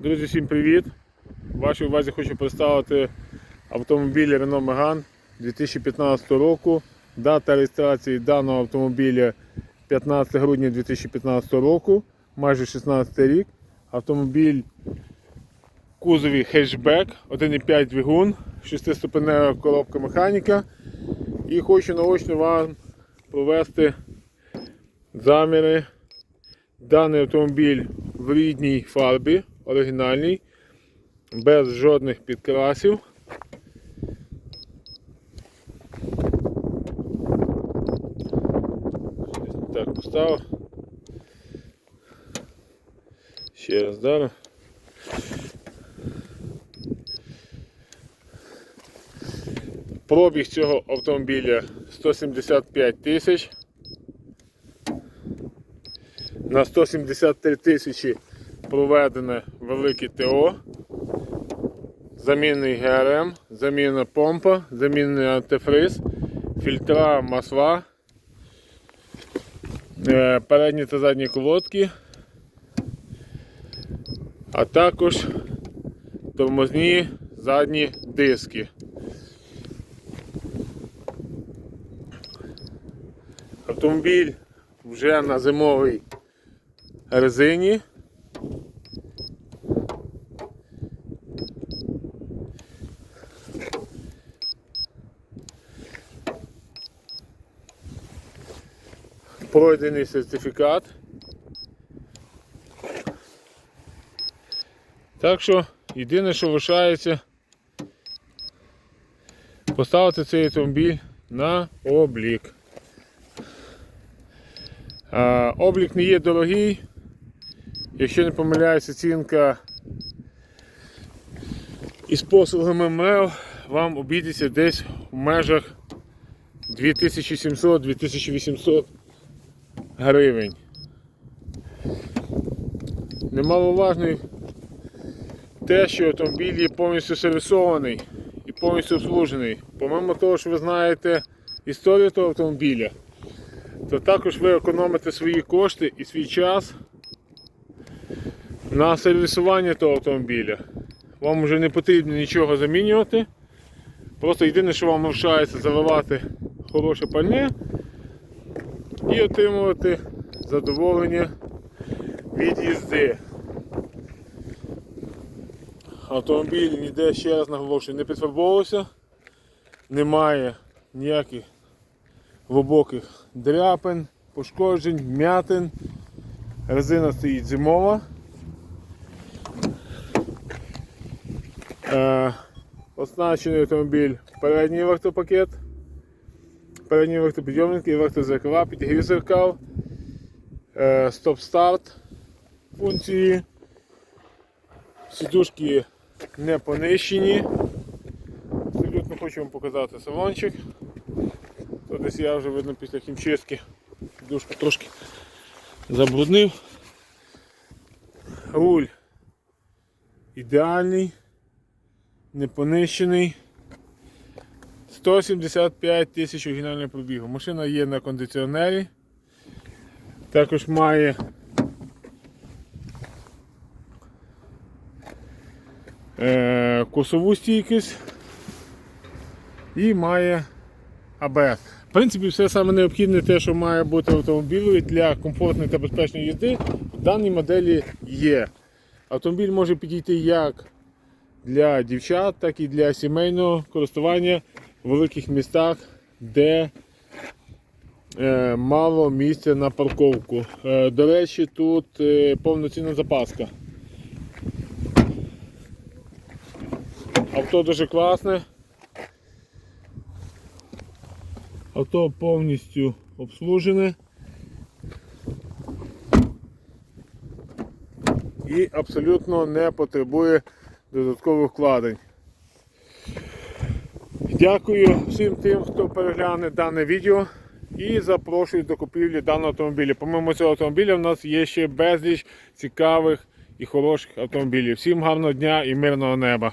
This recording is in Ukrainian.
Друзі, всім привіт! Вашій увазі хочу представити автомобіль Renault Megane 2015 року. Дата реєстрації даного автомобіля 15 грудня 2015 року, майже 16 рік. Автомобіль кузові хетчбек, 1,5 двигун, 6-ступенева коробка механіка. І хочу наочно вам провести заміри. Даний автомобіль в рідній фарбі, оригінальній, без жодних підкрасів. Так поставив. Ще раз далі. Пробіг цього автомобіля 175 тисяч. На 173 тисячі проведене велике ТО. Замінний ГРМ, заміна помпа, замінний антифриз, фільтра масла, е, передні та задні колодки, а також тормозні задні диски. Автомобіль вже на зимовій резині. Пройдений сертифікат. Так що єдине, що лишається, поставити цей автомобіль на облік. А, облік не є дорогий. Якщо не помиляюся, оцінка із послугами МЕО вам обійдеться десь в межах 2700-2800 гривень. Немаловажно те, що автомобіль є повністю сервісований і повністю обслужений. Помимо того, що ви знаєте історію того автомобіля, то також ви економите свої кошти і свій час на сервісування того автомобіля. Вам вже не потрібно нічого замінювати. Просто єдине, що вам лишається заливати хороше пальне і отримувати задоволення від їзди. Автомобіль ніде, ще раз наголошую, не підфарбовувався, немає ніяких глибоких дряпин, пошкоджень, м'ятин. Резина стоїть зимова. Е, оснащений автомобіль передній вартопакет, передній вартопідйомник і вартозеркала, підігрів зеркал, стоп-старт функції. Сідушки не понищені. Абсолютно хочу вам показати салончик. То десь я вже видно після хімчистки дужку трошки забруднив. Руль ідеальний, не понищений. 175 тисяч оригінального пробігу. Машина є на кондиціонері. Також має е, косову стійкість і має АБС. В принципі, все саме необхідне те, що має бути автомобілю для комфортної та безпечної їзди, в даній моделі є. Автомобіль може підійти як для дівчат, так і для сімейного користування великих містах, де е, мало місця на парковку. Е, до речі, тут е, повноцінна запаска. Авто дуже класне. Авто повністю обслужене і абсолютно не потребує додаткових вкладень. Дякую всім тим, хто перегляне дане відео і запрошую до купівлі даного автомобіля. Помимо цього автомобіля в нас є ще безліч цікавих і хороших автомобілів. Всім гарного дня і мирного неба!